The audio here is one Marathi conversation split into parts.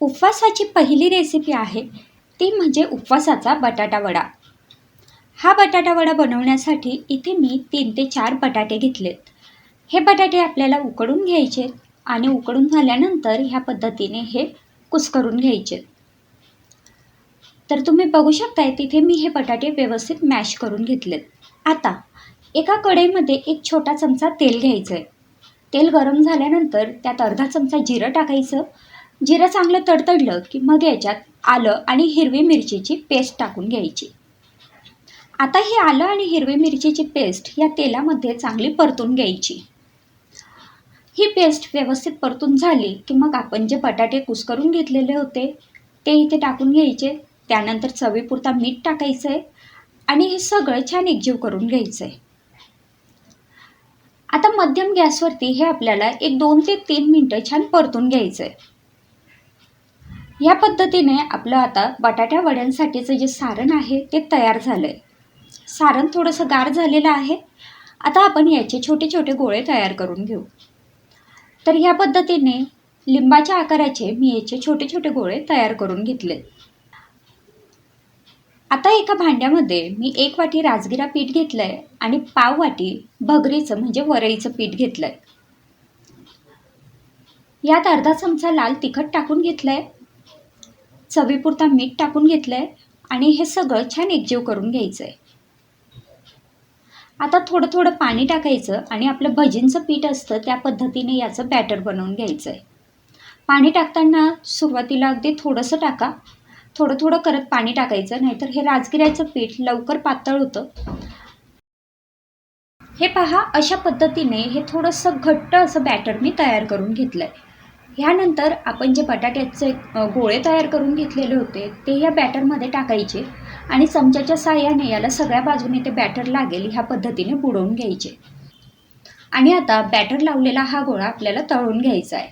उपवासाची पहिली रेसिपी आहे ती म्हणजे उपवासाचा बटाटा वडा. हा बटाटा वडा बनवण्यासाठी इथे मी तीन ते चार बटाटे घेतलेत हे बटाटे आपल्याला उकडून घ्यायचे आणि उकडून झाल्यानंतर ह्या पद्धतीने हे कुस्करून घ्यायचे. तर तुम्ही बघू शकताय तिथे मी हे बटाटे व्यवस्थित मॅश करून घेतलेत आता एका कढईमध्ये एक छोटा चमचा तेल घ्यायचं आहे तेल गरम झाल्यानंतर त्यात अर्धा चमचा जिरं टाकायचं जिरं चांगलं तडतडलं की मग याच्यात आलं आणि हिरवी मिरचीची पेस्ट टाकून घ्यायची. आता हे आलं आणि हिरवी मिरचीची पेस्ट या तेलामध्ये चांगली परतून घ्यायची. ही पेस्ट व्यवस्थित परतून झाली की मग आपण जे बटाटे कुस्करून घेतलेले होते ते इथे टाकून घ्यायचे. त्यानंतर चवीपुरता मीठ टाकायचं आहे आणि हे सगळं छान एकजीव करून घ्यायचं आहे आता मध्यम गॅसवरती हे आपल्याला एक दोन ते तीन मिनटं छान परतून घ्यायचं आहे या पद्धतीने आपलं आता बटाट्या वड्यांसाठीचं जे सारण आहे ते तयार झालं आहे सारण थोडंसं गार झालेलं आहे. आता आपण याचे छोटे छोटे गोळे तयार करून घेऊ. तर ह्या पद्धतीने लिंबाच्या आकाराचे मी याचे छोटे छोटे गोळे तयार करून घेतले. आता एका भांड्यामध्ये मी एक वाटी राजगिरा पीठ घेतलं आहे आणि पाव वाटी भगरीचं म्हणजे वरईचं पीठ घेतलं आहे यात अर्धा चमचा लाल तिखट टाकून घेतलं आहे चवीपुरता मीठ टाकून घेतलं आहे आणि हे सगळं छान एकजीव करून घ्यायचं आहे आता थोडं थोडं पाणी टाकायचं आणि आपलं भजींचं पीठ असतं त्या पद्धतीने याचं बॅटर बनवून घ्यायचं आहे पाणी टाकताना सुरुवातीला अगदी थोडंसं टाका. थोडं थोडं करत पाणी टाकायचं नाहीतर हे राजगिऱ्याचं पीठ लवकर पातळ होतं. हे पहा अशा पद्धतीने हे थोडंसं घट्ट असं बॅटर मी तयार करून घेतलं आहे ह्यानंतर आपण जे बटाट्याचे गोळे तयार करून घेतलेले होते ते या बॅटरमध्ये टाकायचे आणि चमच्याच्या साह्याने याला सगळ्या बाजूने ते बॅटर लागेल ह्या पद्धतीने बुडवून घ्यायचे. आणि आता बॅटर लावलेला हा गोळा आपल्याला तळून घ्यायचा आहे.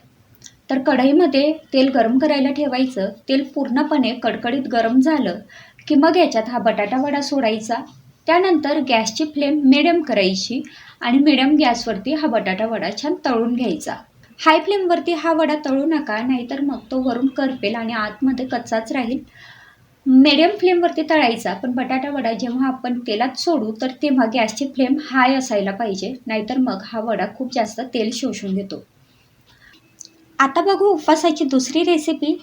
तर कढईमध्ये तेल गरम करायला ठेवायचं तेल पूर्णपणे कडकडीत गरम झालं की मग याच्यात हा बटाटा वडा सोडायचा. त्यानंतर गॅसची फ्लेम मिडियम करायची आणि मिडियम गॅसवरती हा बटाटा वडा छान तळून घ्यायचा. हाय फ्लेमवरती हा वडा तळू नका नाहीतर मग तो वरून करपेल आणि आतमध्ये कच्चाच राहील. मिडियम फ्लेमवरती तळायचा पण बटाटा वडा जेव्हा आपण तेलात सोडू तर तेव्हा गॅसची फ्लेम हाय असायला पाहिजे नाहीतर मग हा वडा खूप जास्त तेल शोषून घेतो. आता बघू उपवासाची दुसरी रेसिपी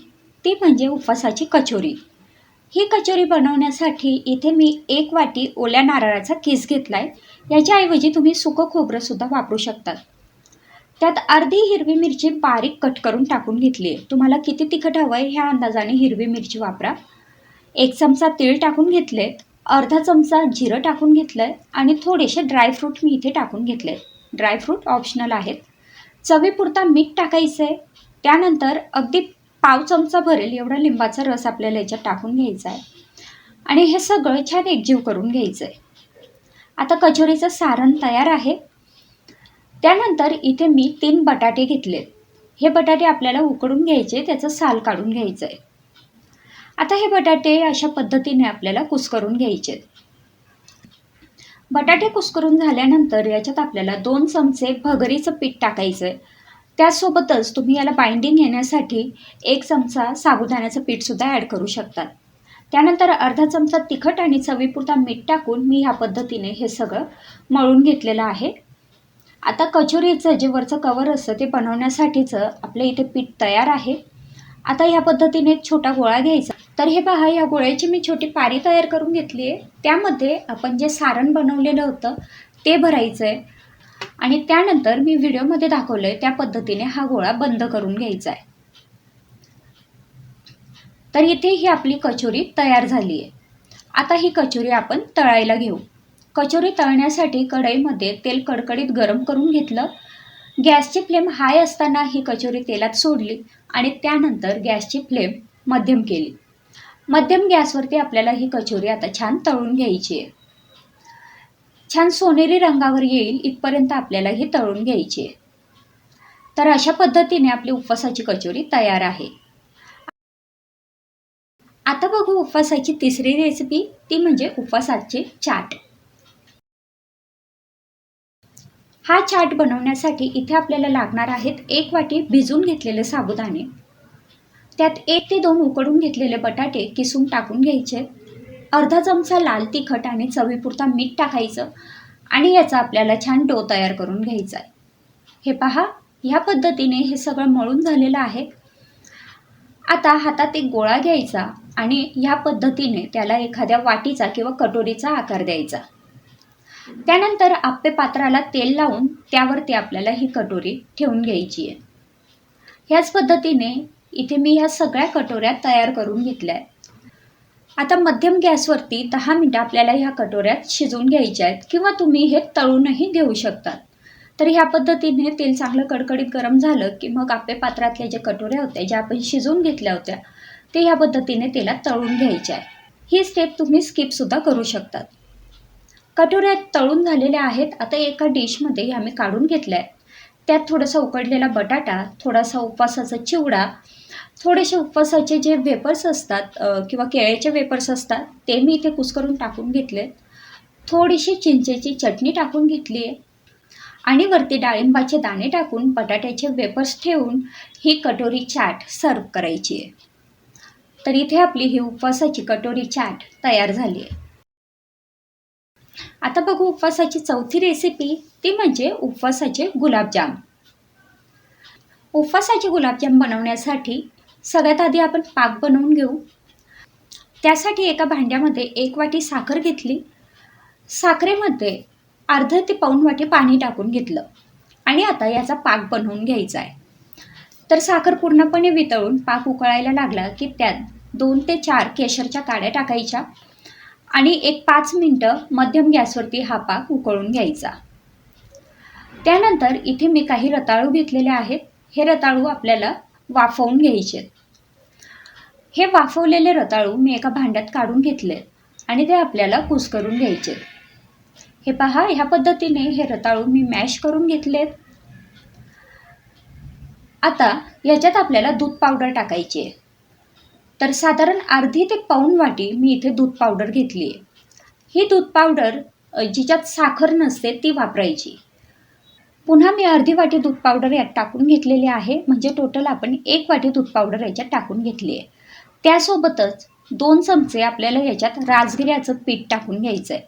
ती म्हणजे उपवासाची कचोरी. ही कचोरी बनवण्यासाठी इथे मी एक वाटी ओल्या नारळाचा किस घेतला आहे याच्याऐवजी तुम्ही सुकं खोबरंसुद्धा वापरू शकतात त्यात अर्धी हिरवी मिरची बारीक कट करून टाकून घेतली आहे. तुम्हाला किती तिखट हवं आहे ह्या अंदाजाने हिरवी मिरची वापरा. एक चमचा तीळ टाकून घेतलेत. अर्धा चमचा जिरं टाकून घेतलं आहे आणि थोडेसे ड्रायफ्रूट मी इथे टाकून घेतले ड्रायफ्रूट ऑप्शनल आहेत. चवीपुरता मीठ टाकायचं आहे त्यानंतर अगदी पाव चमचा भरेल एवढा लिंबाचा रस आपल्याला याच्यात टाकून घ्यायचा आहे आणि हे सगळं छान एकजीव करून घ्यायचं आहे आता कचोरीचं सारण तयार आहे. त्यानंतर इथे मी तीन बटाटे घेतलेत हे बटाटे आपल्याला उकडून घ्यायचे त्याचं साल काढून घ्यायचं आहे आता हे बटाटे अशा पद्धतीने आपल्याला कुस्करून घ्यायचे बटाटे कुस्करून झाल्यानंतर याच्यात आपल्याला दोन चमचे भगरीचं पीठ टाकायचं आहे त्यासोबतच तुम्ही याला बाइंडिंग येण्यासाठी एक चमचा साबुदाण्याचं पीठसुद्धा ॲड करू शकतात त्यानंतर अर्धा चमचा तिखट आणि चवीपुरता मीठ टाकून मी ह्या पद्धतीने हे सगळं मळून घेतलेलं आहे. आता कचोरीचं जे वरचं कवर असतं ते बनवण्यासाठीचं आपल्या इथे पीठ तयार आहे. आता ह्या पद्धतीने एक छोटा गोळा घ्यायचा. तर हे पहा या गोळ्याची मी छोटी पारी तयार करून घेतली आहे. त्यामध्ये आपण जे सारण बनवलेलं होतं ते भरायचं आहे आणि त्यानंतर मी व्हिडिओमध्ये दाखवलं आहे त्या पद्धतीने हा गोळा बंद करून घ्यायचा आहे तर इथे ही आपली कचोरी तयार झाली आहे आता ही कचोरी आपण तळायला घेऊ. कचोरी तळण्यासाठी कढईमध्ये तेल कडकडीत गरम करून घेतलं. गॅसची फ्लेम हाय असताना ही कचोरी तेलात सोडली आणि त्यानंतर गॅसची फ्लेम मध्यम केली. मध्यम गॅसवरती आपल्याला ही कचोरी आता छान तळून घ्यायची आहे. छान सोनेरी रंगावर येईल इथपर्यंत आपल्याला ही तळून घ्यायची आहे. तर अशा पद्धतीने आपली उपवासाची कचोरी तयार आहे. आता बघू उपवासाची तिसरी रेसिपी ती म्हणजे उपवासाचे चाट. हा चाट बनवण्यासाठी इथे आपल्याला लागणार आहेत एक वाटी भिजून घेतलेले साबुदाणे. त्यात एक ते दोन उकडून घेतलेले बटाटे किसून टाकून घ्यायचे. अर्धा चमचा लाल तिखट आणि चवीपुरता मीठ टाकायचं आणि याचा आपल्याला छान डो तयार करून घ्यायचा आहे. हे पहा ह्या पद्धतीने हे सगळं मळून झालेलं आहे. आता हातात एक गोळा घ्यायचा आणि ह्या पद्धतीने त्याला एखाद्या वाटीचा किंवा कटोरीचा आकार द्यायचा. त्यानंतर आप्पे पात्राला तेल लावून त्यावरती आपल्याला ही कटोरी ठेवून घ्यायची आहे. ह्याच पद्धतीने इथे मी ह्या सगळ्या कटोऱ्या तयार करून घेतल्या आहेत. आता मध्यम गॅसवरती दहा मिनटं आपल्याला ह्या कटोऱ्यात शिजवून घ्यायच्या आहेत किंवा तुम्ही हे तळूनही घेऊ शकतात. तर ह्या पद्धतीने तेल चांगलं कडकडीत गरम झालं की मग आप्पे पात्रातल्या ज्या कटोऱ्या होत्या ज्या आपण शिजवून घेतल्या होत्या ते ह्या पद्धतीने तेलात तळून घ्यायच्या आहे ही स्टेप तुम्ही स्किपसुद्धा करू शकतात. कटोऱ्यात तळून झालेल्या आहेत. आता एका डिशमध्ये आम्ही काढून घेतल्या आहेत त्यात थोडासा उकडलेला बटाटा थोडासा उपवासाचा चिवडा थोडेसे उपवासाचे जे वेपर्स असतात किंवा केळ्याचे वेपर्स असतात ते मी इथे कुसकरून टाकून घेतले थोडीशी चिंचेची चटणी टाकून घेतली आहे. आणि वरती डाळिंबाचे दाणे टाकून बटाट्याचे वेपर्स ठेवून ही कटोरी चाट सर्व करायची आहे. तर इथे आपली ही उपवासाची कटोरी चाट तयार झाली आहे. आता बघू उपवासाची चौथी रेसिपी ती म्हणजे उपवासाचे गुलाबजाम. उपवासाचे गुलाबजाम बनवण्यासाठी सगळ्यात आधी आपण पाक बनवून घेऊ. त्यासाठी एका भांड्यामध्ये एक वाटी साखर घेतली. साखरेमध्ये अर्ध ते पाऊण वाटी पाणी टाकून घेतलं आणि आता याचा पाक बनवून घ्यायचा आहे. तर साखर पूर्णपणे वितळून पाक उकळायला लागला की त्यात दोन ते चार केशरच्या काड्या टाकायच्या. आणि एक पाच मिनटं मध्यम गॅसवरती हा पाक उकळून घ्यायचा. त्यानंतर इथे मी काही रताळू घेतलेले आहेत. हे रताळू आपल्याला वाफवून घ्यायचे. हे वाफवलेले रताळू मी एका भांड्यात काढून घेतले आणि ते आपल्याला कुस्करून घ्यायचे. हे पहा ह्या पद्धतीने हे रताळू मी मॅश करून घेतलेत. आता याच्यात आपल्याला दूध पावडर टाकायची आहे. तर साधारण अर्धी ते पाऊण वाटी मी इथे दूध पावडर घेतली आहे. ही दूध पावडर जिच्यात साखर नसते ती वापरायची. पुन्हा मी अर्धी वाटी दूध पावडर यात टाकून घेतलेली आहे. म्हणजे टोटल आपण एक वाटी दूध पावडर याच्यात टाकून घेतली आहे. त्यासोबतच दोन चमचे आपल्याला याच्यात राजगिऱ्याचं पीठ टाकून घ्यायचं आहे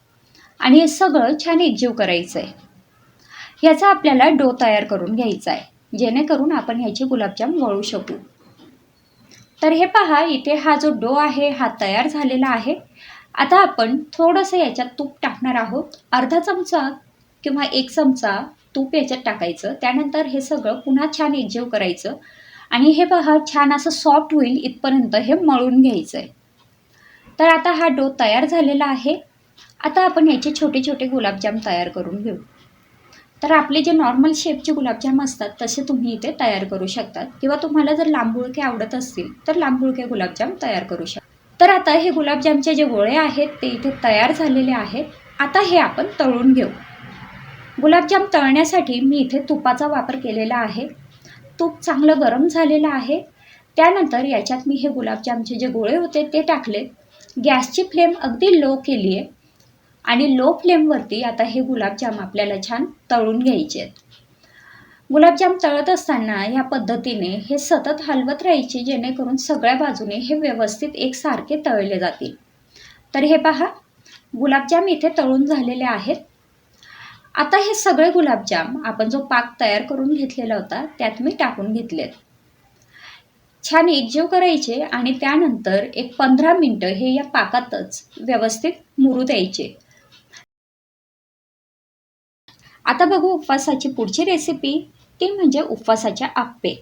आणि हे सगळं छान एकजीव करायचं आहे याचा आपल्याला डो तयार करून घ्यायचा आहे जेणेकरून आपण ह्याचे गुलाबजाम वळू शकू. तर हे पहा इथे हा जो डो आहे हा तयार झालेला आहे. आता आपण थोडंसं याच्यात तूप टाकणार आहोत. अर्धा चमचा किंवा एक चमचा तूप याच्यात टाकायचं. त्यानंतर हे सगळं पुन्हा छान एकजीव करायचं. आणि हे पहा छान असं सॉफ्ट होईल इथपर्यंत हे मळून घ्यायचं आहे तर आता हा डो तयार झालेला आहे. आता आपण याचे छोटे छोटे गुलाबजाम तयार करून घेऊ. तर आपले जे नॉर्मल शेपचे गुलाबजाम असतात तसे तुम्ही इथे तयार करू शकतात. किंवा तुम्हाला जर लांबुळके आवडत असतील तर लांबुळके गुलाबजाम तयार करू शकता. तर आता हे गुलाबजामचे जे गोळे आहेत ते इथे तयार झालेले आहेत. आता हे आपण तळून घेऊ. गुलाबजाम तळण्यासाठी मी इथे तुपाचा वापर केलेला आहे. तूप चांगलं गरम झालेलं आहे. त्यानंतर याच्यात मी हे गुलाबजामचे जे गोळे होते ते टाकले. गॅसची फ्लेम अगदी लो केली आहे आणि लो फ्लेमवरती आता हे गुलाबजाम आपल्याला छान तळून घ्यायचे आहेत. गुलाबजाम तळत असताना ह्या पद्धतीने हे सतत हलवत राहायचे जेणेकरून सगळ्या बाजूने हे व्यवस्थित एकसारखे तळले जातील. तर हे पहा गुलाबजाम इथे तळून झालेले आहेत. आता हे सगळे गुलाबजाम आपण जो पाक तयार करून घेतलेला होता त्यात मी टाकून घेतलेत. छान एकजीव करायचे आणि त्यानंतर एक पंधरा मिनटं हे या पाकातच व्यवस्थित मुरू द्यायचे. आता बघू उपवासाची पुढची रेसिपी ती म्हणजे उपवासाचे आप्पे.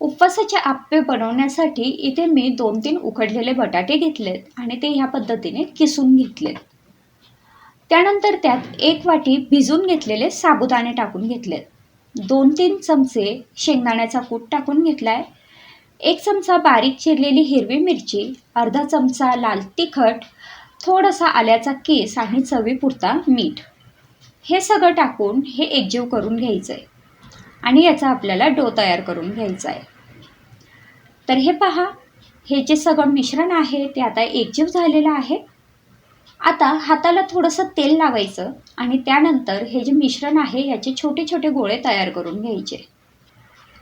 उपवासाचे आप्पे बनवण्यासाठी इथे मी दोन तीन उकडलेले बटाटे घेतलेत आणि ते ह्या पद्धतीने किसून घेतलेत. त्यानंतर त्यात एक वाटी भिजून घेतलेले साबुदाणे टाकून घेतलेत. दोन तीन चमचे शेंगदाण्याचा कूट टाकून घेतलाय. एक चमचा बारीक चिरलेली हिरवी मिरची अर्धा चमचा लाल तिखट थोडासा आल्याचा केस आणि चवीपुरता मीठ. हे सगळं टाकून हे एकजीव करून घ्यायचं आहे आणि याचा आपल्याला डो तयार करून घ्यायचा आहे तर हे पहा हे जे सगळं मिश्रण आहे ते आता एकजीव झालेलं आहे. आता हाताला थोडंसं तेल लावायचं आणि त्यानंतर हे जे मिश्रण आहे याचे छोटे छोटे गोळे तयार करून घ्यायचे.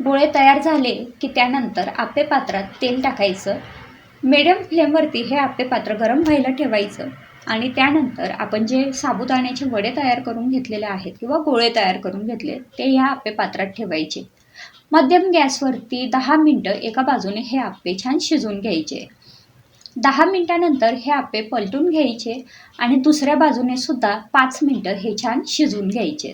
गोळे तयार झाले की त्यानंतर आप्पे पात्रात तेल टाकायचं. मिडियम फ्लेमवरती हे आप्पे पात्र गरम व्हायला ठेवायचं. आणि त्यानंतर आपण जे साबुदाण्याचे वडे तयार करून घेतलेले आहेत किंवा गोळे तयार करून घेतले ते ह्या आप्पे पात्रात ठेवायचे. मध्यम गॅसवरती दहा मिनटं एका बाजूने हे आप्पे छान शिजवून घ्यायचे. दहा मिनटानंतर हे आप्पे पलटून घ्यायचे आणि दुसऱ्या बाजूने सुद्धा पाच मिनटं हे छान शिजवून घ्यायचे.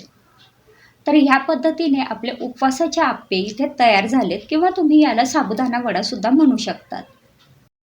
तर ह्या पद्धतीने आपले उपवासाचे आप्पे इथे तयार झालेत किंवा तुम्ही याला साबुदाणा वडासुद्धा म्हणू शकतात.